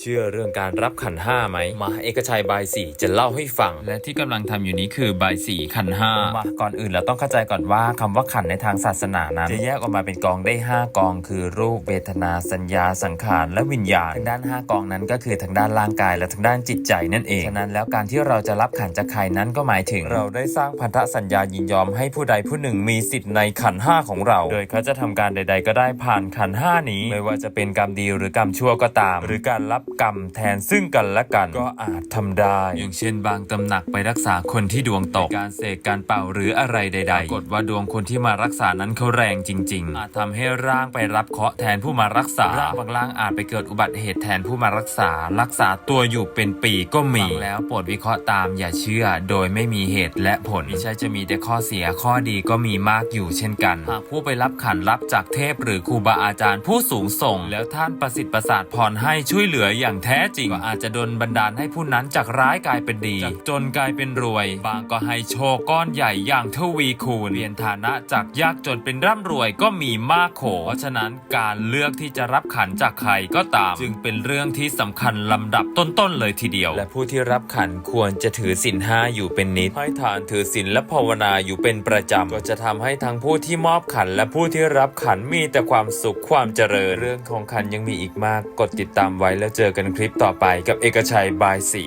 เชื่อเรื่องการรับขันห้าไหมมาเอกชัยบายสีจะเล่าให้ฟัง และที่กำลังทำอยู่นี้คือบายสีขันห้ามาก่อนอื่นเราต้องเข้าใจก่อนว่าคำว่าขันในทางศาสนานั้น จะแยกออกมาเป็นกองได้ 5 กอง คือรูปเวทนาสัญญาสังขารและวิญญาณทางด้าน 5 กองนั้นก็คือทางด้านร่างกายและทางด้านจิตใจนั่นเอง ฉะนั้นแล้วการที่เราจะรับขันจากใครนั้นก็หมายถึง เราได้สร้างพันธสัญญายินยอมให้ผู้ใดผู้หนึ่งมีสิทธิ์ในขันห้าของเรา โดยเขาจะทำการใด ๆ ก็ได้ผ่านขันห้านี้ ไม่ว่าจะเป็นกรรมดีหรือกรรมชั่วก็ตาม หรือการรับ กรรมแทนซึ่งกันและกัน ก็อาจทำได้ อย่างเช่นบางตำหนักไปรักษาคนที่ดวงตก การเสกการเป่าหรืออะไรใดๆปรากฏว่าดวงคนที่มารักษานั้นเขาแรงจริง ๆ อาจทำให้ร่างไปรับเคราะห์แทนผู้มารักษาร่างบางร่างอาจไปเกิดอุบัติเหตุแทนผู้มารักษา รักษาตัวอยู่เป็นปีก็มีฟังแล้วโปรดวิเคราะห์ตามอย่าเชื่อ โดยไม่มีเหตุและผลไม่ใช่จะมีแต่ข้อเสียข้อดีก็มีมากอยู่เช่นกันหากผู้ไปรับขันรับจากเทพหรือครูบาอาจารย์ผู้สูงส่ง แล้วท่านประสิทธิ์ประสาทพรให้ช่วยเหลืออย่างแท้จริงก็อาจจะดลบันดาลให้ผู้นั้นจากร้ายกลายเป็นดีจากจนกลายเป็นรวย บางก็ให้โชคก้อนใหญ่อย่างทวีคูณเปลี่ยนฐานะจากยากจนเป็นร่ำรวยก็มีมากโข เพราะฉะนั้นการเลือกที่จะรับขันจากใครก็ตาม จึงเป็นเรื่องที่สำคัญลำดับต้นๆเลยทีเดียว และผู้ที่รับขันควรจะถือศีลห้าอยู่เป็นนิดให้ทานถือศีลและภาวนาอยู่เป็นประจำก็จะทำให้ทั้งผู้ที่มอบขันและผู้ที่รับขันมีแต่ความสุขความเจริญ เรื่องของขันยังมีอีกมากกดติดตามไว้แล้วเจอกันคลิปต่อไปกับเอกชัยบายสี